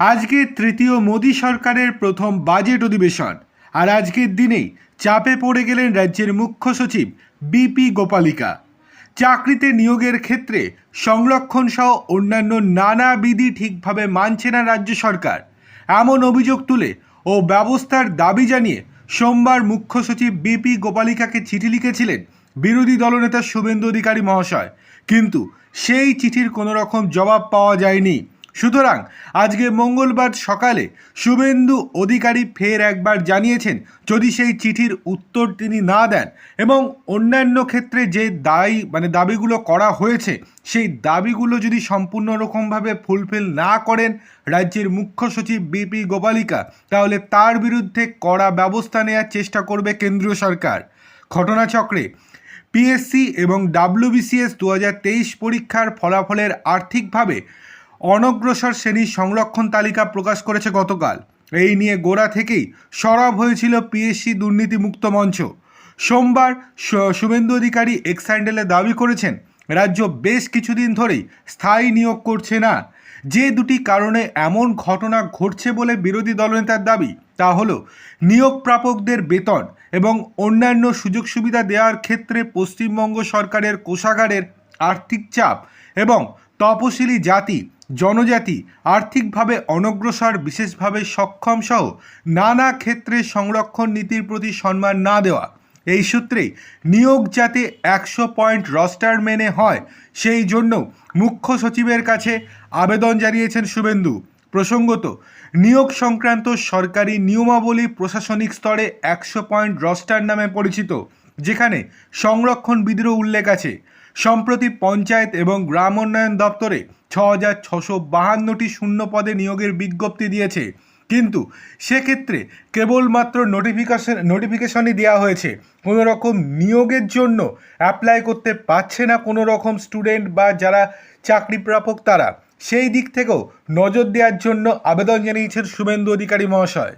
আজকে তৃতীয় মোদী সরকারের প্রথম বাজেট অধিবেশন। আর আজকের দিনেই চাপে পড়ে গেলেন রাজ্যের মুখ্য সচিব বিপি গোপালিকা। চাকরিতে নিয়োগের ক্ষেত্রে সংরক্ষণ সহ অন্যান্য নানাবিধি ঠিকভাবে মানছে না রাজ্য সরকার। এমন অভিযোগ তুলে ও ব্যবস্থার দাবি জানিয়ে সোমবার মুখ্য সচিব বিপি গোপালিকাকে চিঠি লিখেছিলেন বিরোধী দলনেতা শুভেন্দু অধিকারী মহাশয়। কিন্তু সেই চিঠির কোনো রকম জবাব পাওয়া যায়নি। সুতরাং আজকে মঙ্গলবার সকালে শুভেন্দু অধিকারী ফের একবার জানিয়েছেন, যদি সেই চিঠির উত্তর তিনি না দেন এবং অন্যান্য ক্ষেত্রে যে দায়ী মানে দাবিগুলো করা হয়েছে, সেই দাবিগুলো যদি সম্পূর্ণ রকমভাবে ফুলফিল না করেন রাজ্যের মুখ্য সচিব বিপি গোপালিকা, তাহলে তার বিরুদ্ধে কড়া ব্যবস্থা নেওয়ার চেষ্টা করবে কেন্দ্রীয় সরকার। ঘটনাচক্রে পিএসসি এবং ডাব্লিউবিসিএস দু পরীক্ষার ফলাফলের আর্থিকভাবে অনগ্রসর শ্রেণির সংরক্ষণ তালিকা প্রকাশ করেছে গতকাল। এই নিয়ে গোড়া থেকেই সরব হয়েছিল পিএসসি দুর্নীতিমুক্ত মঞ্চ। সোমবার শুভেন্দু অধিকারী এক্স হ্যান্ডেলে দাবি করেছেন, রাজ্য বেশ কিছুদিন ধরেই স্থায়ী নিয়োগ করছে না। যে দুটি কারণে এমন ঘটনা ঘটছে বলে বিরোধী দলনেতার দাবি, তা হলো নিয়োগ প্রাপকদের বেতন এবং অন্যান্য সুযোগ সুবিধা দেওয়ার ক্ষেত্রে পশ্চিমবঙ্গ সরকারের কোষাগারের আর্থিক চাপ এবং তপশিলি জাতি জনজাতি আর্থিকভাবে অনগ্রসর, বিশেষভাবে সক্ষম সহ নানা ক্ষেত্রে সংরক্ষণ নীতির প্রতি সম্মান না দেওয়া। এই সূত্রেই নিয়োগ যাতে একশো পয়েন্ট রস্টার মেনে হয়, সেই জন্য মুখ্য সচিবের কাছে আবেদন জানিয়েছেন শুভেন্দু। প্রসঙ্গত, নিয়োগ সংক্রান্ত সরকারি নিয়মাবলী প্রশাসনিক স্তরে একশো পয়েন্ট রস্টার নামে পরিচিত, যেখানে সংরক্ষণ বিধিরও উল্লেখ আছে। সম্প্রতি পঞ্চায়েত এবং গ্রাম উন্নয়ন দপ্তরে ছ হাজার ছশো বাহান্নটি শূন্য পদে নিয়োগের বিজ্ঞপ্তি দিয়েছে। কিন্তু সেক্ষেত্রে কেবলমাত্র নোটিফিকেশন নোটিফিকেশনই দেওয়া হয়েছে। কোনো রকম নিয়োগের জন্য অ্যাপ্লাই করতে পারছে না কোনো রকম স্টুডেন্ট বা যারা চাকরি প্রাপক তারা। সেই দিক থেকেও নজর দেওয়ার জন্য আবেদন জানিয়েছেন শুভেন্দু অধিকারী মহাশয়।